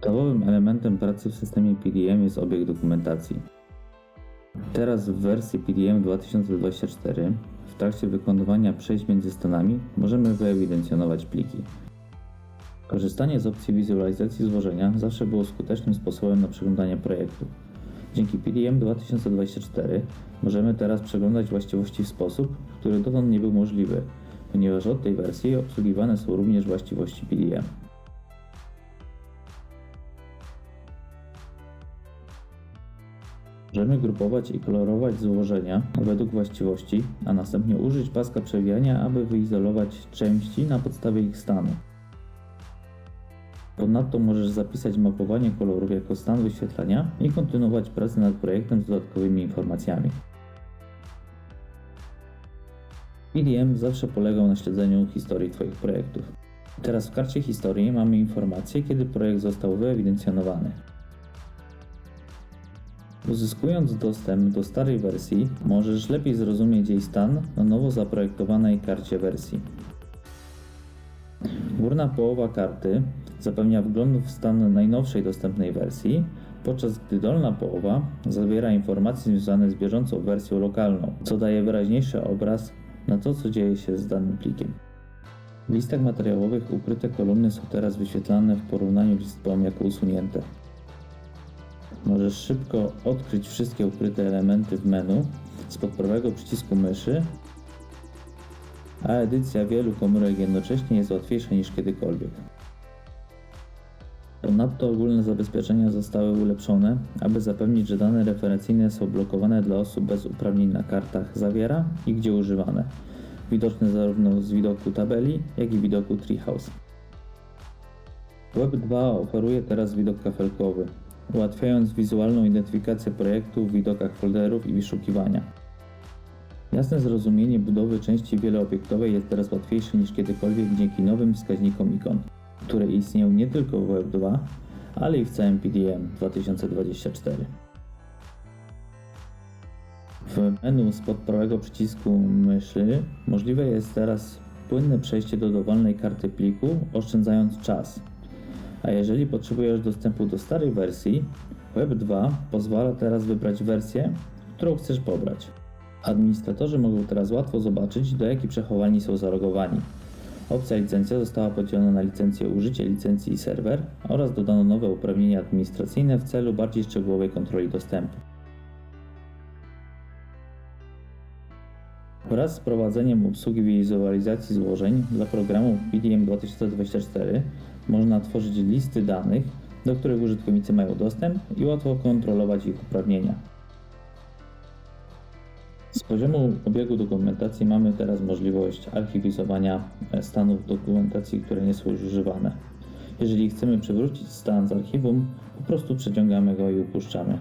Podstawowym elementem pracy w systemie PDM jest obieg dokumentacji. Teraz w wersji PDM 2024 w trakcie wykonywania przejść między stanami możemy wyewidencjonować pliki. Korzystanie z opcji wizualizacji złożenia zawsze było skutecznym sposobem na przeglądanie projektu. Dzięki PDM 2024 możemy teraz przeglądać właściwości w sposób, który dotąd nie był możliwy, ponieważ od tej wersji obsługiwane są również właściwości PDM. Możemy grupować i kolorować złożenia według właściwości, a następnie użyć paska przewijania, aby wyizolować części na podstawie ich stanu. Ponadto możesz zapisać mapowanie kolorów jako stan wyświetlania i kontynuować pracę nad projektem z dodatkowymi informacjami. PDM zawsze polegał na śledzeniu historii Twoich projektów. Teraz w karcie historii mamy informację, kiedy projekt został wyewidencjonowany. Uzyskując dostęp do starej wersji, możesz lepiej zrozumieć jej stan na nowo zaprojektowanej karcie wersji. Górna połowa karty zapewnia wgląd w stan najnowszej dostępnej wersji, podczas gdy dolna połowa zawiera informacje związane z bieżącą wersją lokalną, co daje wyraźniejszy obraz na to, co dzieje się z danym plikiem. W listach materiałowych ukryte kolumny są teraz wyświetlane w porównaniu z liczbą jako usunięte. Możesz szybko odkryć wszystkie ukryte elementy w menu spod prawego przycisku myszy, a edycja wielu komórek jednocześnie jest łatwiejsza niż kiedykolwiek. Ponadto ogólne zabezpieczenia zostały ulepszone, aby zapewnić, że dane referencyjne są blokowane dla osób bez uprawnień na kartach zawiera i gdzie używane, widoczne zarówno z widoku tabeli, jak i widoku Treehouse. Web 2 oferuje teraz widok kafelkowy, ułatwiając wizualną identyfikację projektu w widokach folderów i wyszukiwania. Jasne zrozumienie budowy części wieloobiektowej jest teraz łatwiejsze niż kiedykolwiek dzięki nowym wskaźnikom ikon, które istnieją nie tylko w Web 2, ale i w całym PDM 2024. W menu spod prawego przycisku myszy możliwe jest teraz płynne przejście do dowolnej karty pliku, oszczędzając czas. A jeżeli potrzebujesz dostępu do starej wersji, Web 2 pozwala teraz wybrać wersję, którą chcesz pobrać. Administratorzy mogą teraz łatwo zobaczyć, do jakiej przechowalni są zalogowani. Opcja licencja została podzielona na licencję użycie licencji i serwer oraz dodano nowe uprawnienia administracyjne w celu bardziej szczegółowej kontroli dostępu. Wraz z prowadzeniem obsługi wizualizacji złożeń dla programu PDM 2024 można tworzyć listy danych, do których użytkownicy mają dostęp i łatwo kontrolować ich uprawnienia. Z poziomu obiegu dokumentacji mamy teraz możliwość archiwizowania e, stanów dokumentacji, które nie są już używane. Jeżeli chcemy przywrócić stan z archiwum, po prostu przeciągamy go i upuszczamy.